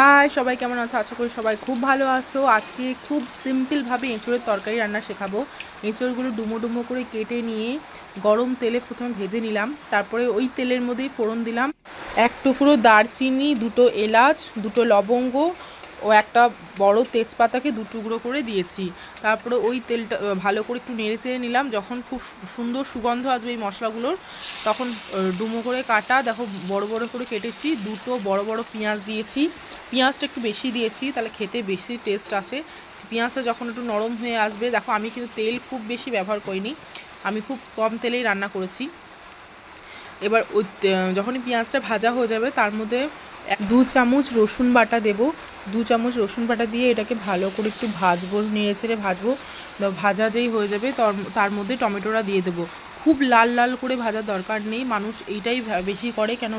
High, সবাই কেমন আছো? আশা করি সবাই খুব ভালো আছো। আজকে খুব সিম্পলভাবে এঁচড়ের তরকারি রান্না শেখাবো। এঁচড়গুলো ডুমো ডুমো করে কেটে নিয়ে গরম তেলে প্রথমে ভেজে নিলাম। তারপরে ওই তেলের মধ্যেই ফোড়ন দিলাম। এক টুকরো দারচিনি, দুটো এলাচ, দুটো লবঙ্গ ও একটা বড় তেজপাতাকে দু টুকরো করে দিয়েছি। তারপরে ওই তেলটা ভালো করে একটু নেড়ে চেড়ে নিলাম। যখন খুব সুন্দর সুগন্ধ আসবে এই মশলাগুলোর, তখন ডুমো করে কাটা, দেখো বড় বড় করে কেটেছি, দুটো বড় বড় পেঁয়াজ দিয়েছি। পেঁয়াজটা একটু বেশি দিয়েছি, তাহলে খেতে বেশি টেস্ট আসে। পেঁয়াজটা যখন একটু নরম হয়ে আসবে, দেখো আমি কিন্তু তেল খুব বেশি ব্যবহার করিনি, আমি খুব কম তেলেই রান্না করেছি। এবার ওই যখনই পেঁয়াজটা ভাজা হয়ে যাবে, তার মধ্যে দু চামচ রসুন বাটা দেব। দু চামচ রসুন বাটা দিয়ে এটাকে ভালো করে একটু ভাজবো নিয়ে ছেড়ে ভাজবো। ভাজা যেই হয়ে যাবে, তার মধ্যে টমেটোটা দিয়ে দেবো। খুব লাল লাল করে ভাজার দরকার নেই, মানুষ এইটাই বেশি করে কেন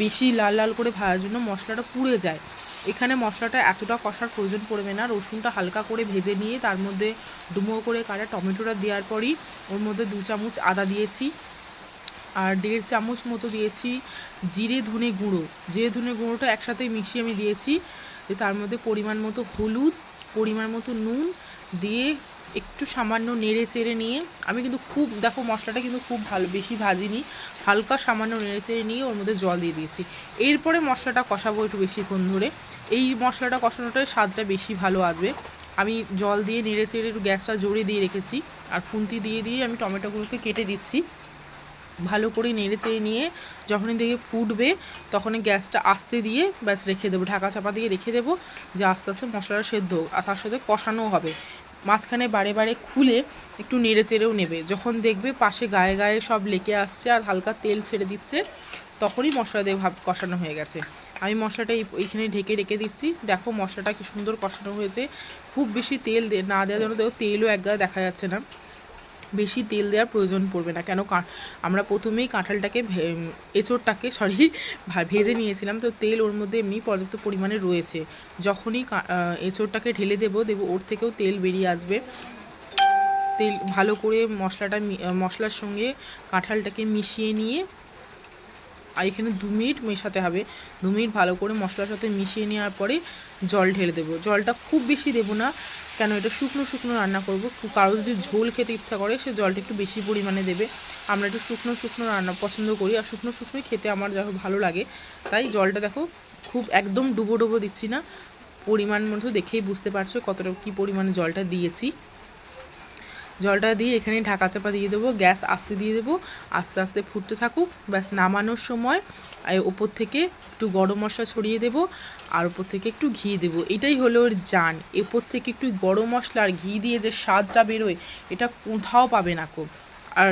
বেশি লাল লাল করে ভাজার জন্য মশলাটা পুড়ে যায়। এখানে মশলাটা এতটা কষার প্রয়োজন পড়বে না। রসুনটা হালকা করে ভেজে নিয়ে তার মধ্যে ডুমো করে কাটা টমেটোটা দেওয়ার পরই ওর মধ্যে দু চামচ আদা দিয়েছি আর দেড় চামচ মতো দিয়েছি জিরে ধনে গুঁড়ো। জিরে ধনে গুঁড়োটা একসাথে মিশিয়ে আমি দিয়েছি। তার মধ্যে পরিমাণ মতো হলুদ, পরিমাণ মতো নুন দিয়ে একটু সামান্য নেড়ে চেড়ে নিয়ে, আমি কিন্তু খুব, দেখো মশলাটা কিন্তু খুব ভালো, বেশি ভাজিনি, হালকা সামান্য নেড়ে চেড়ে নিয়ে ওর মধ্যে জল দিয়ে দিয়েছি। এরপরে মশলাটা কষাবো একটু বেশিক্ষণ ধরে। এই মশলাটা কষানোটাই স্বাদটা বেশি ভালো আসবে। আমি জল দিয়ে নেড়ে চেড়ে একটু গ্যাসটা জোরে দিয়ে রেখেছি, আর খুন্তি দিয়ে দিয়ে আমি টমেটোগুলোকে কেটে দিচ্ছি। ভালো করে নেড়ে চেড়ে নিয়ে যখনই দেখে ফুটবে, তখনই গ্যাসটা আস্তে দিয়ে ব্যাস রেখে দেবো, ঢাকা চাপা দিয়ে রেখে দেবো যে আস্তে আস্তে মশলাটা সেদ্ধ হোক, আর তার সাথে কষানো হবে। মাঝখানে বারে বারে খুলে একটু নেড়ে চেড়েও নেবে। যখন দেখবে পাশে গায়ে গায়ে সব লেকে আসছে আর হালকা তেল ছেড়ে দিচ্ছে, তখনই মশলা দিয়ে ভাব কষানো হয়ে গেছে। আমি মশলাটা এইখানে ঢেকে রেখে দিচ্ছি। দেখো মশলাটা কি সুন্দর কষানো হয়েছে। খুব বেশি তেল না দেওয়ার জন্য তেলও এক দেখা যাচ্ছে না। বেশি তেল দেওয়ার প্রয়োজন পড়বে না। কেন? আমরা প্রথমেই কাঁঠালটাকে এঁচোড়টাকে সরি ভেজে নিয়েছিলাম। তো তেল ওর মধ্যে এমনি পর্যাপ্ত পরিমাণে রয়েছে। যখনই এঁচোড়টাকে ঢেলে দেবো দেবো, ওর থেকেও তেল বেরিয়ে আসবে। তেল ভালো করে মশলাটা মশলার সঙ্গে কাঁঠালটাকে মিশিয়ে নিয়ে আর এখানে দু মিনিট মেশাতে হবে। দু মিনিট ভালো করে মশলার সাথে মিশিয়ে নেওয়ার পরে জল ঢেলে দেবো। জলটা খুব বেশি দেবো না, কেন এটা শুকনো শুকনো রান্না করব। কারও যদি ঝোল খেতে ইচ্ছা করে, সে জলটা একটু বেশি পরিমাণে দেবে। আমরা একটু শুকনো শুকনো রান্না পছন্দ করি, আর শুকনো শুকনোই খেতে আমার যা ভালো লাগে। তাই জলটা দেখো, খুব একদম ডুবো ডুবো দিচ্ছি না। পরিমাণ মতো দেখেই বুঝতে পারছ কতটা কী পরিমাণে জলটা দিয়েছি। জলটা দিয়ে এখানে ঢাকা চাপা দিয়ে দেবো, গ্যাস আস্তে দিয়ে দেবো, আস্তে আস্তে ফুটতে থাকুক, ব্যাস নামানোর সময় ওপর থেকে একটু গরম মশলা ছড়িয়ে দেবো আর ওপর থেকে একটু ঘি দেবো। এটাই হলো ওর জান। এপর থেকে একটু গরম মশলা আর ঘি দিয়ে যে স্বাদটা বেরোয়, এটা কোথাও পাবে না কো। আর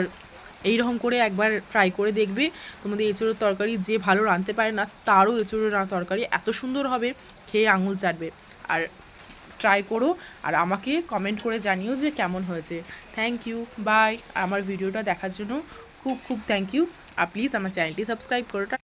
এইরকম করে একবার ট্রাই করে দেখবে, তোমাদের এঁচোড়ের তরকারি যে ভালো রাঁধতে পারে না, তারও এঁচোড়ের তরকারি এত সুন্দর হবে, খেয়ে আঙুল চাটবে। আর ট্রাই করো আর আমাকে কমেন্ট করে জানিও যে কেমন হয়েছে। থ্যাংক ইউ বাই আমার ভিডিওটা দেখার জন্য খুব খুব থ্যাংক ইউ আর প্লিজ আমার চ্যানেলটি সাবস্ক্রাইব করো।